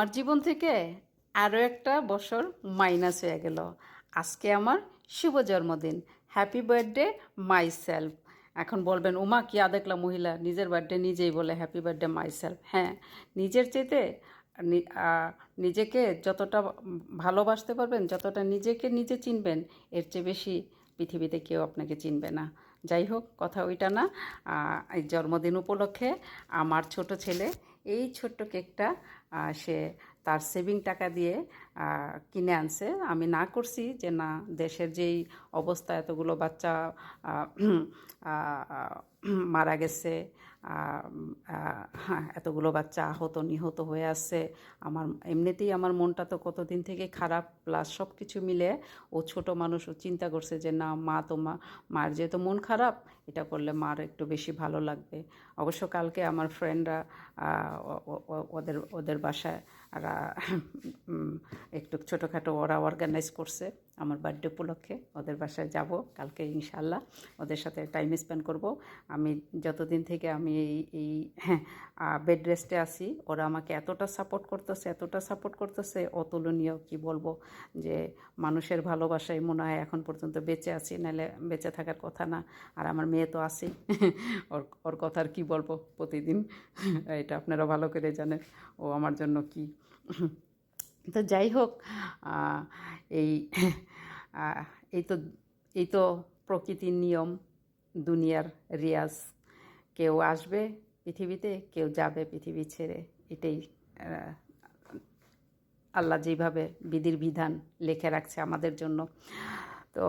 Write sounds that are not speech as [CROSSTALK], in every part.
আমার জীবন থেকে আরও একটা বছর মাইনাস হয়ে গেল। আজকে আমার শুভ জন্মদিন। হ্যাপি বার্থডে মাই সেলফ এখন বলবেন উমা কি দেখলাম মহিলা। নিজের বার্থডে নিজেই বলে হ্যাপি বার্থডে মাই সেলফ হ্যাঁ নিজের আহ, নিজেকে যতটা ভালোবাসতে পারবেন যতটা নিজেকে নিজে চিনবেন এর চেয়ে বেশি পৃথিবীতে কেউ আপনাকে চিনবে না। যাই হোক কথা ওইটা না। এই জন্মদিন উপলক্ষে আমার ছোট ছেলে এই ছোট্ট কেকটা সে তার সেভিং টাকা দিয়ে কিনে আনছে। আমি না করছি যে না, দেশের যেই অবস্থা, এতগুলো বাচ্চা মারা গেছে হ্যাঁ, এতগুলো বাচ্চা আহত নিহত হয়ে আছে। আমার এমনিতেই আমার মনটা তো কতদিন থেকে খারাপ প্লাস সব কিছু মিলে ও ছোট মানুষ ও চিন্তা করছে যে না মা তো মা মার যেহেতু মন খারাপ এটা করলে মার একটু বেশি ভালো লাগবে। অবশ্য কালকে আমার ফ্রেন্ডরা ওদের ওদের বাসায় একটু ছোটোখাটো ওরা অর্গানাইজ করছে আমার বার্থডে উপলক্ষে। ওদের বাসায় যাব কালকে ইনশাল্লাহ ওদের সাথে টাইম স্পেন্ড করব। আমি যতদিন থেকে আমি এই এই বেড রেস্টে আছি। ওরা আমাকে এতটা সাপোর্ট করতেছে, এতটা সাপোর্ট করতেছে, অতুলনীয় কি বলব? যে মানুষের ভালোবাসায় মনে হয় এখন পর্যন্ত বেঁচে আছি, নাহলে বেঁচে থাকার কথা না। আর আমার মেয়ে তো আছেই। [LAUGHS] ওর ওর কথা আর কী বলব প্রতিদিন? এটা আপনারা ভালো করে জানেন ও আমার জন্য কি। তো যাই হোক এই এই তো এই তো প্রকৃতির নিয়ম, দুনিয়ার রিয়াজ। কেউ আসবে পৃথিবীতে, কেউ যাবে পৃথিবী ছেড়ে। এটাই আল্লাহ যেভাবে বিধির বিধান লিখে রাখছে আমাদের জন্য। তো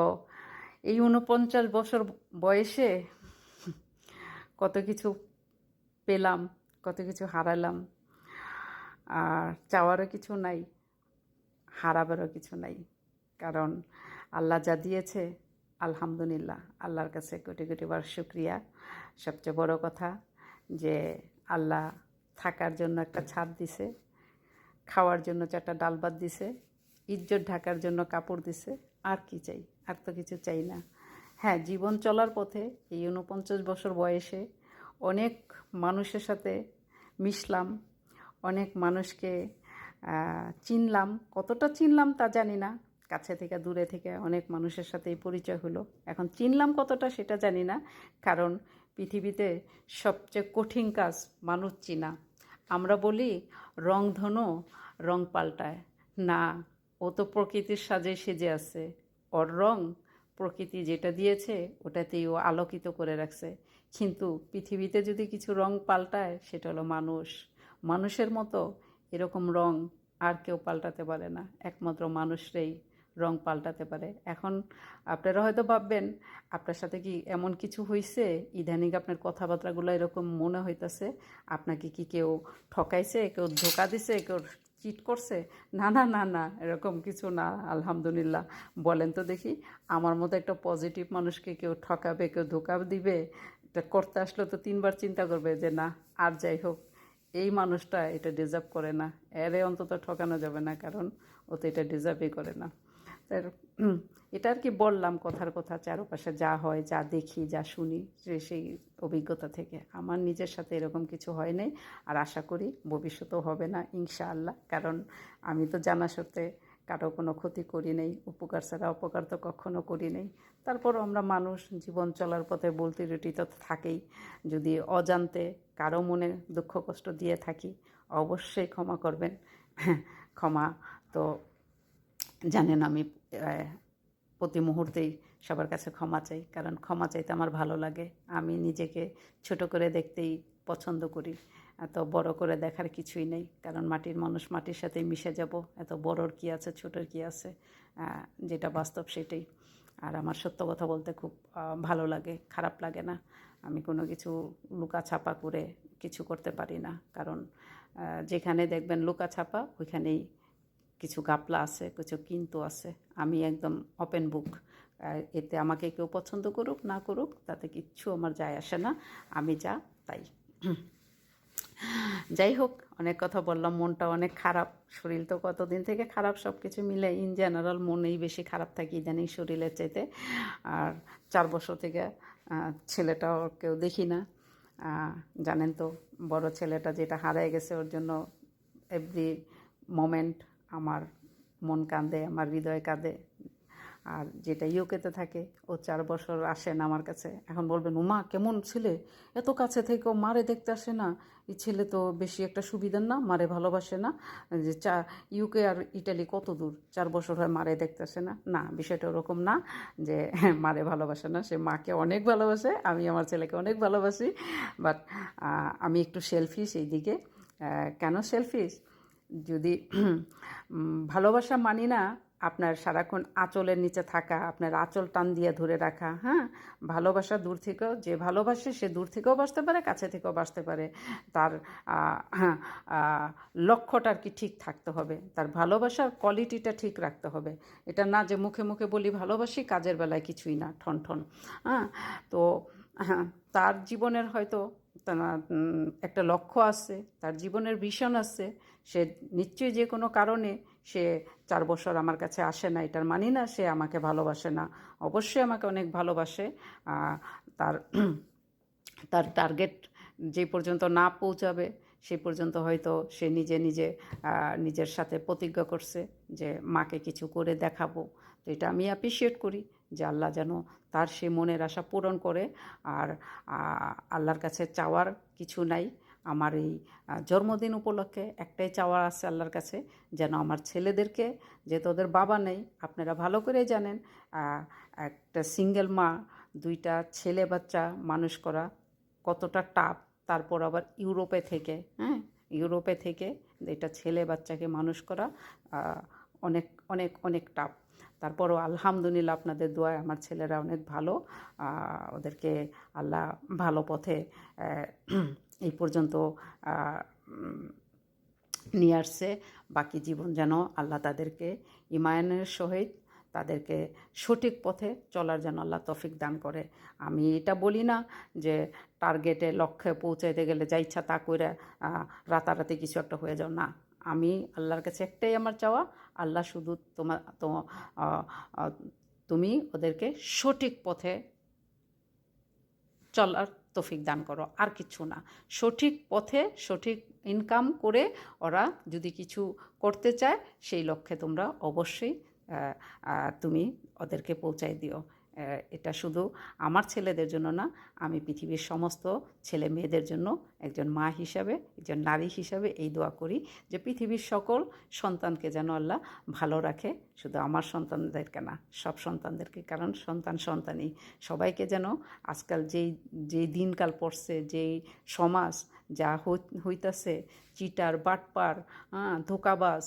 এই উনপঞ্চাশ বছর বয়সে কত কিছু পেলাম, কত কিছু হারালাম, আর চাওয়ারও কিছু নাই, হারাবারও কিছু নাই। কারণ আল্লাহ যা দিয়েছে আলহামদুলিল্লাহ, আল্লাহর কাছে কোটি কোটি বার শুক্রিয়া। সবচেয়ে বড় কথা যে আল্লাহ থাকার জন্য একটা ছাদ দিছে, খাওয়ার জন্য চারটা ডাল ভাত দিছে, ইজ্জত ঢাকার জন্য কাপড় দিছে, আর কি চাই, আর তো কিছু চাই না। হ্যাঁ জীবন চলার পথে এই উনপঞ্চাশ বছর বয়সে অনেক মানুষের সাথে মিশলাম, অনেক মানুষকে চিনলাম। কতটা চিনলাম তা জানি না কাছে থেকে, দূরে থেকে অনেক মানুষের সাথেই পরিচয় হলো। এখন চিনলাম কতটা সেটা জানি না, কারণ পৃথিবীতে সবচেয়ে কঠিন কাজ মানুষ চিনা। আমরা বলি রংধনু রং পাল্টায়। না, ও তো প্রকৃতির সাজে সেজে আছে। ওর রং প্রকৃতি যেটা দিয়েছে, ওটাতেই ও আলোকিত করে রাখছে। কিন্তু পৃথিবীতে যদি কিছু রং পাল্টায়, সেটা হলো মানুষ। মানুষের মতো এরকম রং আর কেউ পাল্টাতে পারে না। একমাত্র মানুষরাই রং পাল্টাতে পারে। এখন আপনারা হয়তো ভাববেন, আপনার সাথে কি এমন কিছু হয়েছে ইদানিং আপনার কথাবার্তাগুলো এরকম মনে হইতাছে, আপনাকে কি কেউ ঠকাইছে, কেউ ধোকা দিছে, কেউ চিট করছে? না না না না, এরকম কিছু না, আলহামদুলিল্লাহ। বলেন তো দেখি, আমার মতো একটা পজিটিভ মানুষকে কেউ ঠকাবে, কেউ ধোকা দিবে? এটা করতে আসলে তো তিনবার চিন্তা করবে যে, না, আর যাই হোক, এই মানুষটা এটা ডিজার্ভ করে না। এরে অন্তত ঠকানো যাবে না, কারণ ও তো এটা ডিজার্ভই করে না। তার এটা আর কি বললাম কথার কথা, চারপাশে যা হয়, যা দেখি, যা শুনি সেই অভিজ্ঞতা থেকে। আমার নিজের সাথে এরকম কিছু হয় নাই, আর আশা করি ভবিষ্যতেও হবে না, ইনশাআল্লাহ। কারণ আমি তো জানা সত্ত্বে কারও কোনো ক্ষতি করি নেই, উপকার ছাড়া অপকার তো কখনো করি নেই। তারপরও আমরা মানুষ, জীবন চলার পথে বলতে রুটি তো থাকেই। যদি অজান্তে কারও মনে দুঃখ কষ্ট দিয়ে থাকি, অবশ্যই ক্ষমা করবেন। [LAUGHS] ক্ষমা তো জানেন আমি প্রতি মুহূর্তেই সবার কাছে ক্ষমা চাই। কারণ ক্ষমা চাইতে আমার ভালো লাগে। আমি নিজেকে ছোট করে দেখতেই পছন্দ করি। এত বড় করে দেখার কিছুই নেই। কারণ মাটির মানুষ মাটির সাথেই মিশে যাব। এত বড়র কি আছে, ছোটোর কি আছে? যেটা বাস্তব সেটাই। আর আমার সত্য কথা বলতে খুব ভালো লাগে। খারাপ লাগে না। আমি কোনো কিছু লুকা ছাপা করে কিছু করতে পারি না। কারণ যেখানে দেখবেন লুকা ছাপা, ওইখানেই কিছু গাপলা আছে, কিছু কিন্তু আছে। আমি একদম ওপেন বুক এতে আমাকে কেউ পছন্দ করুক, না করুক, তাতে কিচ্ছু আমার যায় আসে না। আমি যা, তাই। যাই হোক, অনেক কথা বললাম মনটা অনেক খারাপ। শরীর তো কতদিন থেকে খারাপ সব কিছু মিলে ইন জেনারেল মনেই বেশি খারাপ থাকি জানি শরীরের চাইতে। আর চার বছর থেকে ছেলেটাও কেউ দেখি না। জানেন তো, বড় ছেলেটা যেটা হারায় গেছে, ওর জন্য এভরি মোমেন্ট আমার মন কাঁদে, আমার হৃদয় কাঁদে। আর যেটা ইউকেতে থাকে, ও চার বছর আসে না আমার কাছে। এখন বলবেন, উমা, কেমন ছেলে? এত কাছে থেকেও মারে দেখতে আসে না। এই ছেলে তো বেশি একটা সুবিধার না, মারে ভালোবাসে না। যে চা, ইউকে আর ইটালি কত দূর? চার বছর হয় মারে দেখতে আসে না। না, বিষয়টা ওরকম না যে [LAUGHS] মারে ভালোবাসে না। সে মাকে অনেক ভালোবাসে, আমি আমার ছেলেকে অনেক ভালোবাসি। বাট আমি একটু সেলফিশ এই দিকে কেন সেলফিশ যদি ভালোবাসা মানি না আপনার সারাক্ষণ আঁচলের নিচে থাকা আপনার আঁচল টান দিয়ে ধরে রাখা হ্যাঁ? ভালোবাসা দূর থেকেও যে ভালোবাসে সে দূর থেকেও বাসতে পারে কাছে থেকেও বাসতে পারে। তার হ্যাঁ, লক্ষ্যটা আর কি ঠিক থাকতে হবে। তার ভালোবাসার কোয়ালিটিটা ঠিক রাখতে হবে। এটা না যে মুখে মুখে বলি ভালোবাসি কাজের বেলায় কিছুই না ঠন ঠন হ্যাঁ? তো হ্যাঁ তার জীবনের হয়তো তার, একটা লক্ষ্য আছে তার জীবনের ভিশন আছে সে নিশ্চয়ই যে কোনো কারণে সে চার বছর আমার কাছে আসে না এটার মানি না সে আমাকে ভালোবাসে না। অবশ্যই আমাকে অনেক ভালোবাসে তার তার টার্গেট যে পর্যন্ত না পৌঁছাবে সেই পর্যন্ত হয়তো সে নিজে নিজে নিজের সাথে প্রতিজ্ঞা করছে যে মাকে কিছু করে দেখাবো। তো এটা আমি অ্যাপ্রিসিয়েট করি যে আল্লাহ যেন তার সে মনের আশা পূরণ করে আর আল্লাহর কাছে চাওয়ার কিছু নাই। আমার এই জন্মদিন উপলক্ষে একটাই চাওয়া আছে আল্লাহর কাছে, যেন আমার ছেলেদেরকে, যেহেতু ওদের বাবা নেই, আপনারা ভালো করেই জানেন একটা সিঙ্গেল মা, দুইটা ছেলে বাচ্চা মানুষ করা কতটা টাফ। তারপর আবার ইউরোপে থেকে হ্যাঁ ইউরোপে থেকে এটা ছেলে বাচ্চাকে মানুষ করা অনেক অনেক অনেক টাফ। তারপরও আলহামদুলিল্লাহ আপনাদের দোয়ায় আমার ছেলেরা অনেক ভালো। ওদেরকে আল্লাহ ভালো পথে এই পর্যন্ত নিয়ে আসছে। বাকি জীবন যেন আল্লাহ তাদেরকে ইমায়নের সহিত, তাদেরকে সঠিক পথে চলার যেন আল্লাহ তফিক দান করে। আমি এটা বলি না যে টার্গেটে লক্ষ্যে পৌঁছাইতে গেলে যা ইচ্ছা তা করে রাতারাতি কিছু একটা হয়ে যাও। না। আমি আল্লাহর কাছে একটাই আমার চাওয়া, আল্লাহ শুধু তোমার তুমি ওদেরকে সঠিক পথে চলার তৌফিক দান করো, আর কিছু না। সঠিক পথে সঠিক ইনকাম করে ওরা যদি কিছু করতে চায়, সেই লক্ষ্যে তোমরা অবশ্যই তুমি ওদেরকে পৌঁছাই দিও। এটা শুধু আমার ছেলেদের জন্য না, আমি পৃথিবীর সমস্ত ছেলে মেয়েদের জন্য একজন মা হিসাবে, একজন নারী হিসাবে এই দোয়া করি যে পৃথিবীর সকল সন্তানকে যেন আল্লাহ ভালো রাখে, শুধু আমার সন্তানদেরকে না, সব সন্তানদেরকে, কারণ সন্তান সন্তানই। সবাইকে যেন আজকাল যেই যেই দিনকাল পড়ছে, যেই সমাজ যা হইতাছে, চিটার, বাটপার ধোকাবাজ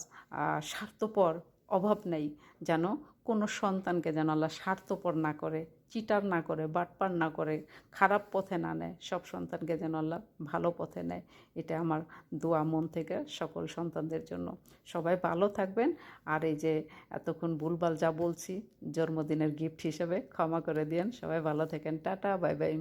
স্বার্থপর, অভাব নেই, যেন কোনো সন্তানকে যেন আল্লাহ স্বার্থপর না করে, চিটার না করে, বাটপার না করে, খারাপ পথে না নেয়, সব সন্তানকে যেন আল্লাহ ভালো পথে নেয়, এটা আমার দোয়া মন থেকে সকল সন্তানদের জন্য। সবাই ভালো থাকবেন। আর এই যে এতক্ষণ ভুলভাল যা বলছি, জন্মদিনের গিফট হিসেবে ক্ষমা করে দিয়েন। সবাই ভালো থাকেন। Tata, bye bye